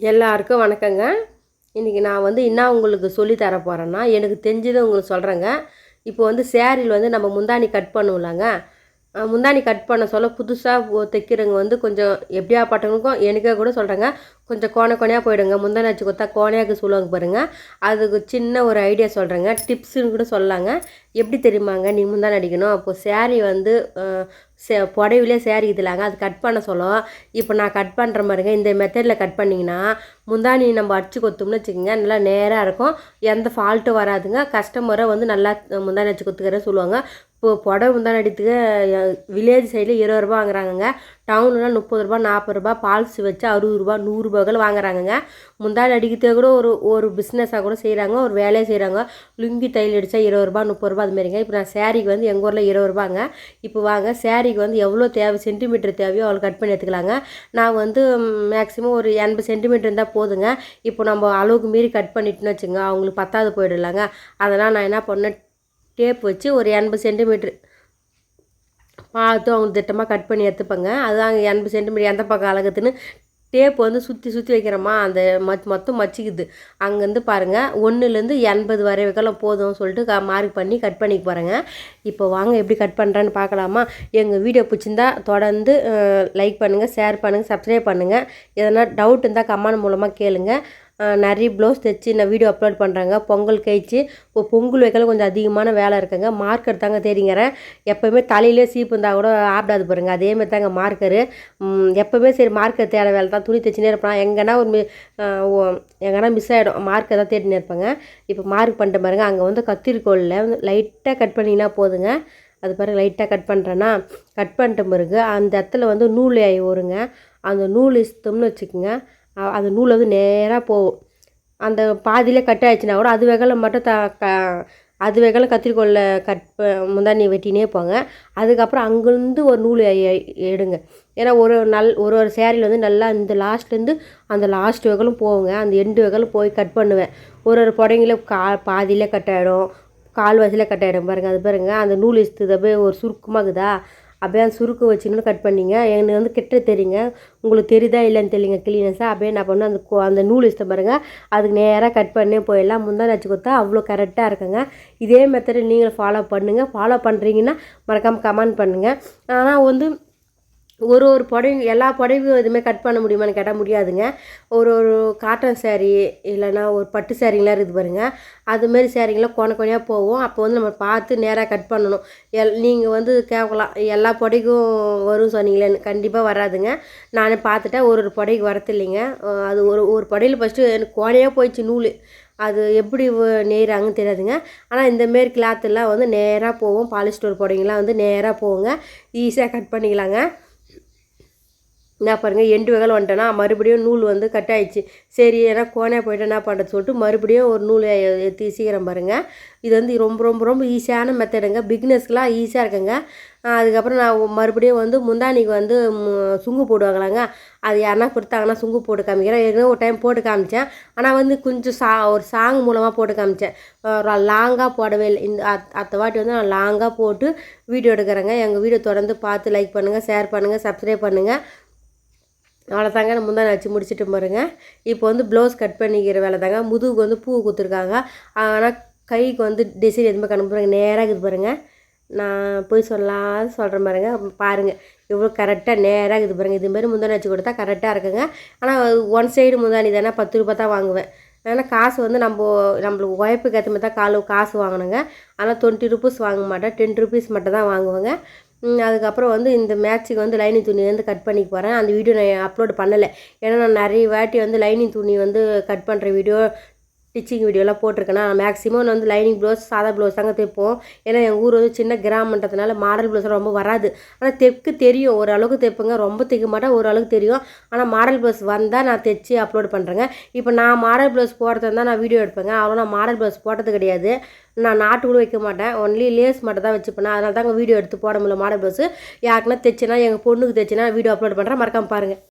எல்லாருக்கும் வணக்கங்க. இன்றைக்கி நான் வந்து என்ன உங்களுக்கு சொல்லி தர போகிறேன்னா எனக்கு தெரிஞ்சதை உங்களுக்கு சொல்கிறேங்க இப்போ வந்து சேரீயில் வந்து நம்ம முந்தானி கட் பண்ணுவோம்லங்க. முந்தானி கட் பண்ண சொல்ல புதுசாக தைக்கிறவங்க வந்து கொஞ்சம் எப்படியா பட்டவங்களுக்கும் எனக்கே கூட சொல்கிறேங்க கொஞ்சம் கோண கோணையாக போயிடுங்க. முந்தானி வச்சு கொடுத்தா கோணையாக்கு சொல்லுவாங்க பாருங்கள் அதுக்கு சின்ன ஒரு ஐடியா சொல்கிறேங்க டிப்ஸுன்னு கூட சொல்லலாங்க எப்படி தெரியுமாங்க? நீ முந்தான அடிக்கணும். அப்போது சேரீ வந்து சே புடவிலே சேரீ இதுலாங்க அது கட் பண்ண சொல்லும். இப்போ நான் கட் பண்ணுற மாதிரிங்க. இந்த மெத்தடில் கட் பண்ணிங்கன்னா முந்தானி நம்ம அடிச்சு கொத்தோம்னு வச்சுக்கோங்க. நல்லா நேராக இருக்கும். எந்த ஃபால்ட்டும் வராதுங்க. கஸ்டமரை வந்து நல்லா முந்தானி அடிச்சு கொத்துக்கிறேன்னு சொல்லுவாங்க. இப்போ புடவை முந்தாணி அடித்துக்க வில்லேஜ் சைடில் இருபது ரூபா வாங்குறாங்கங்க. டவுன்லாம் முப்பது ரூபா நாற்பது ரூபா பால்ஸ் வச்சு அறுபது ரூபா நூறுரூபாக்கள் வாங்குறாங்கங்க. முந்தாள் அடிக்கிறதே கூட ஒரு ஒரு பிஸ்னஸாக கூட செய்கிறாங்க ஒரு வேலையை செய்கிறாங்க லுங்கி தையல் அடித்தா இருபது ரூபா முப்பது ரூபா அது மாதிரிங்க இப்போ நான் சேரீக்கு வந்து எங்கள் ஊரில் இருபது ரூபாங்க. இப்போ வாங்க சேரீக்கு வந்து எவ்வளோ தேவை சென்டிமீட்டர் தேவையோ அவ்வளோ கட் பண்ணி எடுத்துக்கலாங்க. நான் வந்து மேக்ஸிமம் ஒரு எண்பது சென்டிமீட்டர் இருந்தால் போதுங்க. இப்போ நம்ம அளவுக்கு மீறி கட் பண்ணிட்டுன்னு வச்சுங்க அவங்களுக்கு பத்தாவது போயிடலாங்க. அதனால் நான் என்ன பண்ணேன் டேப் வச்சு ஒரு எண்பது சென்டிமீட்ரு அவங்க திட்டமாக கட் பண்ணி எடுத்துப்பேங்க. அதுதான் எண்பது சென்டிமீட்டர் எந்த பக்கம் அழகுதுன்னு டேப் வந்து சுற்றி சுற்றி வைக்கிறோமா அந்த மத் மொத்தம் மச்சிக்குது. அங்கேருந்து பாருங்கள் ஒன்றுலேருந்து எண்பது வரை வைக்கலாம் போதும் சொல்லிட்டு க மார்க் பண்ணி கட் பண்ணிக்க போகிறேங்க இப்போ வாங்க எப்படி கட் பண்ணுறேன்னு பார்க்கலாமா? எங்கள் வீடியோ பிடிச்சிருந்தா தொடர்ந்து லைக் பண்ணுங்கள் ஷேர் பண்ணுங்கள் சப்ஸ்கிரைப் பண்ணுங்கள் எதனா டவுட் இருந்தால் கமெண்ட் மூலமாக கேளுங்கள் நிறைய ப்ளவுஸ் தைச்சி நான் வீடியோ அப்லோட் பண்ணுறேங்க பொங்கல் கழிச்சு இப்போ பொங்கல் வைக்கல கொஞ்சம் அதிகமான வேலை இருக்குங்க. மார்க்கர் தாங்க தேடிங்கிறேன். எப்போவுமே தலையிலே சீப்பு இருந்தால் கூட ஆப்டாது பாருங்க. அதேமாதிரி தாங்க மார்க்கரு எப்போவுமே சரி மார்க்கர் தேட வேலை தான். துணி தைச்சினே இருப்பான் எங்கன்னா ஒரு மி- எங்கன்னா மிஸ் ஆகிடும் மார்க்கர் தான் தேடினே இருப்பேங்க. இப்போ மார்க் பண்ணிட்டு பாருங்க. அங்கே வந்து கத்திரிக்கோலில் வந்து லைட்டாக கட் பண்ணிங்கன்னா போதுங்க. அது பாருங்க லைட்டாக கட் பண்ணுறேன்னா கட் பண்ணிட்ட பிறகு அந்த இடத்துல வந்து நூல் ஆகி வருங்க அந்த நூல் இஸ்தம்னு வச்சுக்கோங்க. அந்த நூல் வந்து நேராக போகும். அந்த பாதியிலே கட் ஆயிடுச்சுன்னா கூட அது வெகல மட்டும் த க அது வெகல கத்திரிக்கோலில் கட் முந்தானி வெட்டினே போங்க. அதுக்கப்புறம் அங்கேருந்து ஒரு நூல் எடுங்க. ஏன்னா ஒரு நல் ஒரு ஒரு சேரீல வந்து நல்லா இந்த லாஸ்ட்லேருந்து அந்த லாஸ்ட் வெகலும் போகுங்க அந்த எண்டு வெகலும் போய் கட் பண்ணுவேன். ஒரு ஒரு புடவைங்கள கா பாதியிலே கட் ஆகிடும் கால்வாசியில் கட் ஆகிடும் பாருங்கள் அது பாருங்கள் அந்த நூல் இஸ்து அப்படியே ஒரு சுருக்கமாகுதா அப்படியே அந்த சுருக்கு வச்சுன்னு கட் பண்ணிங்க. எனக்கு வந்து கிட்ட தெரியுங்க. உங்களுக்கு தெரியுதா இல்லைன்னு தெரியுங்க கிளீனஸாக அப்படியே நான் பண்ண அந்த கோ- அந்த நூல் இஷ்டம் பாருங்கள் அதுக்கு நேராக கட் பண்ணி போயிடலாம். முந்தா நச்சு கொடுத்தா அவ்வளோ கரெக்டாக இருக்குங்க. இதே மெத்தடை நீங்களும் ஃபாலோ பண்ணுங்கள் ஃபாலோ பண்ணுறீங்கன்னா மறக்காமல் கமெண்ட் பண்ணுங்கள் ஆனால் வந்து ஒரு ஒரு புடவையும் எல்லா புடவையும் எதுவுமே கட் பண்ண முடியுமான்னு கேட்டால் முடியாதுங்க. ஒரு ஒரு காட்டன் சேரீ இல்லைன்னா ஒரு பட்டு சாரீங்களாம் இருக்குது பாருங்க. அதுமாரி சேரீங்களாம் கொன கொனையாக போவோம் அப்போ வந்து நம்ம பார்த்து நேராக கட் பண்ணணும். எல் நீங்கள் வந்து கேட்கலாம் எல்லா புடவைக்கும் வரும் சொன்னீங்களேன்னு கண்டிப்பாக வராதுங்க. நானே பார்த்துட்டேன். ஒரு ஒரு புடவைக்கு வரது இல்லைங்க அது ஒரு ஒரு புடவையில் ஃபஸ்ட்டு எனக்கு கோனையாக போயிடுச்சு நூல். அது எப்படி நெய்கிறாங்கன்னு தெரியாதுங்க. ஆனால் இந்தமாரி கிளாத்தெல்லாம் வந்து நேராக போவோம் பாலிஸ்டோர் புடவைங்களாம் வந்து நேராக போகுங்க. ஈஸியாக கட் பண்ணிக்கலாங்க. என்ன பாருங்கள் எண்டு வகல் வந்துட்டேன்னா மறுபடியும் நூல் வந்து கட் ஆயிடுச்சு. சரி ஏன்னா கோனே போயிட்டு என்ன பண்ணுறது சொல்லிட்டு மறுபடியும் ஒரு நூல் ஏற்றி சீக்கிரம் பாருங்கள் இது வந்து ரொம்ப ரொம்ப ரொம்ப ஈஸியான மெத்தடுங்க பிக்னஸ்க்கெலாம் ஈஸியாக இருக்குங்க. அதுக்கப்புறம் நான் மறுபடியும் வந்து முந்தானிக்கு வந்து சுங்கு போடுவாங்களாங்க. அது யாருன்னா கொடுத்தாங்கன்னா சுங்கு போட்டு காமிக்கிறேன். ஏற்கனவே ஒரு டைம் போட்டு காமிச்சேன். ஆனால் வந்து கொஞ்சம் சா ஒரு சாங் மூலமாக போட்டு காமிச்சேன். லாங்காக போடவே இல்லை. இந்த அத் அத்த வாட்டி வந்து நான் லாங்காக போட்டு வீடியோ எடுக்கிறேங்க. எங்கள் வீடியோ தொடர்ந்து பார்த்து லைக் பண்ணுங்கள் ஷேர் பண்ணுங்கள் சப்ஸ்கிரைப் பண்ணுங்கள் அவ்வளோதாங்க நான் முந்தானி வச்சு முடிச்சுட்டு பாருங்க. இப்போ வந்து ப்ளவுஸ் கட் பண்ணிக்கிற வேலை தாங்க. முதுகுக்கு வந்து பூ கொடுத்துருக்காங்க. ஆனால் கைக்கு வந்து டிசைன் எதுவுமே கண்டுபிடிங்க நேராக இருக்குது பாருங்கள் நான் போய் சொல்லலாம் சொல்கிறேன் பாருங்க. பாருங்கள் இவ்வளோ கரெக்டாக நேராக இருக்குது பாருங்கள் இது மாதிரி முந்தானி வச்சு கொடுத்தா கரெக்டாக இருக்குங்க. ஆனால் ஒன் சைடு முந்தானி தானே பத்து ரூபா தான் வாங்குவேன். ஏன்னா காசு வந்து நம்ம நம்மளுக்கு உழைப்புக்கு ஏற்ற மாதிரி தான் காலு காசு வாங்கணுங்க. ஆனால் டுவெண்ட்டி ருபீஸ் வாங்க மாட்டேன். டென் ருபீஸ் மட்டும் தான் வாங்குவேங்க. அதுக்கப்புறம் வந்து இந்த மேட்ச்சுக்கு வந்து லைனிங் துணி வந்து கட் பண்ணிக்க போகிறேன் அந்த வீடியோ நான் அப்லோட் பண்ணலை. ஏன்னா நான் நிறைய வாட்டி வந்து லைனிங் துணி வந்து கட் பண்ணுற வீடியோ ஸ்டிச்சிங் வீடியோலாம் போட்டிருக்கேன்னா மேக்ஸிமம் நான் வந்து லைனிங் ப்ளவுஸ் சாதா ப்ளவுஸ் தாங்க தைப்போம். ஏன்னா எங்கள் ஊர் வந்து சின்ன கிராமன்றதுனால மாடல் ப்ளவுஸ் ரொம்ப வராது. ஆனால் தெக்கு தெரியும். ஓரளவுக்கு தைப்பேங்க. ரொம்ப தைக்க மாட்டேன். ஓரளவுக்கு தெரியும். ஆனால் மாடல் ப்ளவுஸ் வந்தால் நான் தைச்சி அப்லோட் பண்ணுறேங்க இப்போ நான் மாடல் ப்ளவுஸ் போடுறது தான் நான் வீடியோ எடுப்பேங்க. அவ்வளோ நான் மாடல் ப்ளவுஸ் போட்டது கிடையாது. நான் நாட்டு கூட வைக்க மாட்டேன். ஒன்லி லேஸ் மட்டும் தான் வச்சுப்பேன். அதனால தாங்க வீடியோ எடுத்து போட முடியல மாடல் ப்ளவுஸ் யாருக்குன்னா தைச்சினா எங்கள் பொண்ணுக்கு தைச்சினா வீடியோ அப்லோட் பண்ணுறேன் மறக்காம பாருங்கள்